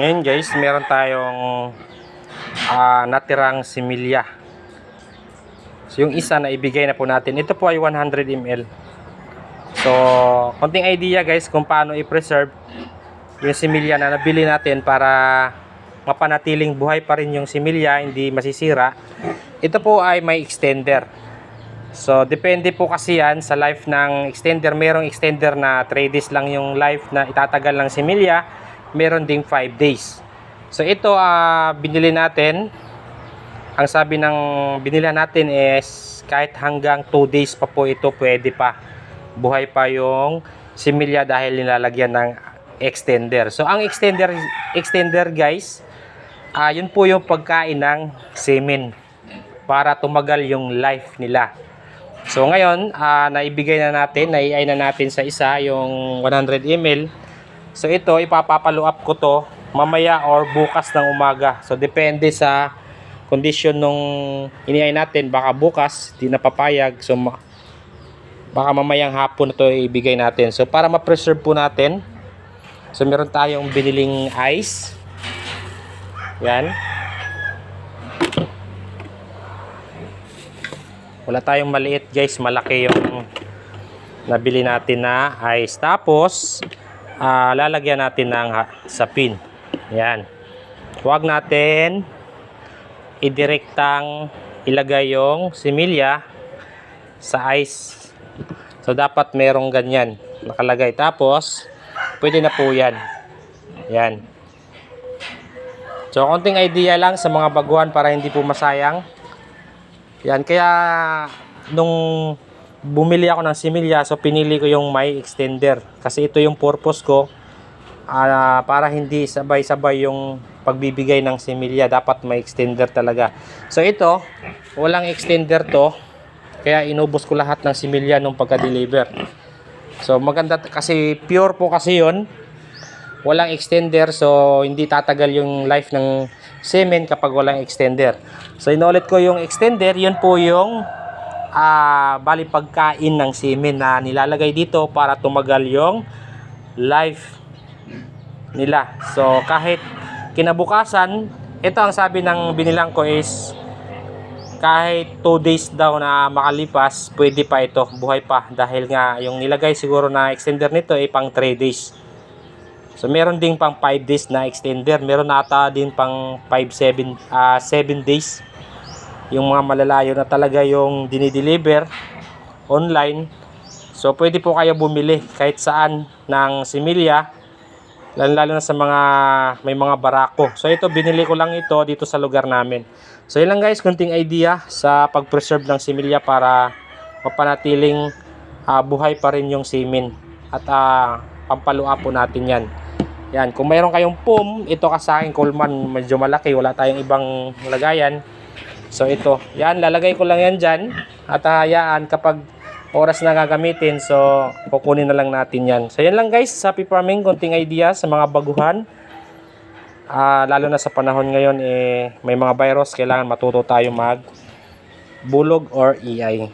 Ngayon guys, meron tayong ah, natirang similya. So yung isa na ibigay na po natin. Ito po ay 100 ml. So, konting idea guys kung paano i-preserve yung similya na nabili natin para mapanatiling buhay pa rin yung similya, hindi masisira. Ito po ay may extender. So, depende po kasi yan sa life ng extender. Merong extender na 3 days lang yung life na itatagal ng similya. Meron ding 5 days. So, ito ah binili natin. Ang sabi ng binili natin is kahit hanggang 2 days pa po ito pwede pa. Buhay pa yung similya dahil nilalagyan ng extender. So, ang extender extender guys, ah yun po yung pagkain ng semen para tumagal yung life nila. So ngayon, ah, naibigay na natin, naiay na natin sa isa yung 100 ml. So ito, ipapapalo up ko to mamaya or bukas ng umaga. So depende sa condition nung iniay natin. Baka bukas, di napapayag. So baka mamayang hapon na to ibigay natin. So para ma-preserve po natin, so meron tayong biniling ice. Yan. Wala tayong maliit guys, malaki yung nabili natin na ice. Tapos, ah, lalagyan natin ng ha- sapin. Yan. Huwag natin idirektang ilagay yung similya sa ice. So, dapat merong ganyan nakalagay. Tapos, pwede na po yan. Yan. So, konting idea lang sa mga baguhan para hindi po masayang. Yan, kaya nung bumili ako ng similya, so pinili ko yung may extender. Kasi ito yung purpose ko ah, para hindi sabay-sabay yung pagbibigay ng similya. Dapat may extender talaga. So ito, walang extender to. Kaya inubos ko lahat ng similya nung pagka-deliver. So maganda kasi pure po kasi yon walang extender so hindi tatagal yung life ng semen kapag walang extender. So inulit ko yung extender, yun po yung ah bali pagkain ng semen na nilalagay dito para tumagal yung life nila. So kahit kinabukasan, ito ang sabi ng binilang ko is kahit 2 days daw na makalipas, pwede pa ito, buhay pa dahil nga yung nilagay siguro na extender nito ay pang 3 days. So meron ding pang 5 days na extender, meron ata din pang 5 7 ah 7 days. Yung mga malalayo na talaga yung dinideliver online. So pwede po kayo bumili kahit saan ng similya lalo, lalo na sa mga may mga barako. So ito binili ko lang ito dito sa lugar namin. So yun lang guys, kunting idea sa pag-preserve ng similya para mapanatiling ah, buhay pa rin yung semen at uh, pampaluap po natin yan. Yan, kung mayroon kayong pum, ito ka sa akin, Coleman, medyo malaki, wala tayong ibang lagayan. So ito, yan, lalagay ko lang yan dyan at hayaan kapag oras na gagamitin, so kukunin na lang natin yan. So yan lang guys, happy farming, konting idea sa mga baguhan. Ah, lalo na sa panahon ngayon, eh, may mga virus, kailangan matuto tayo mag bulog or EI.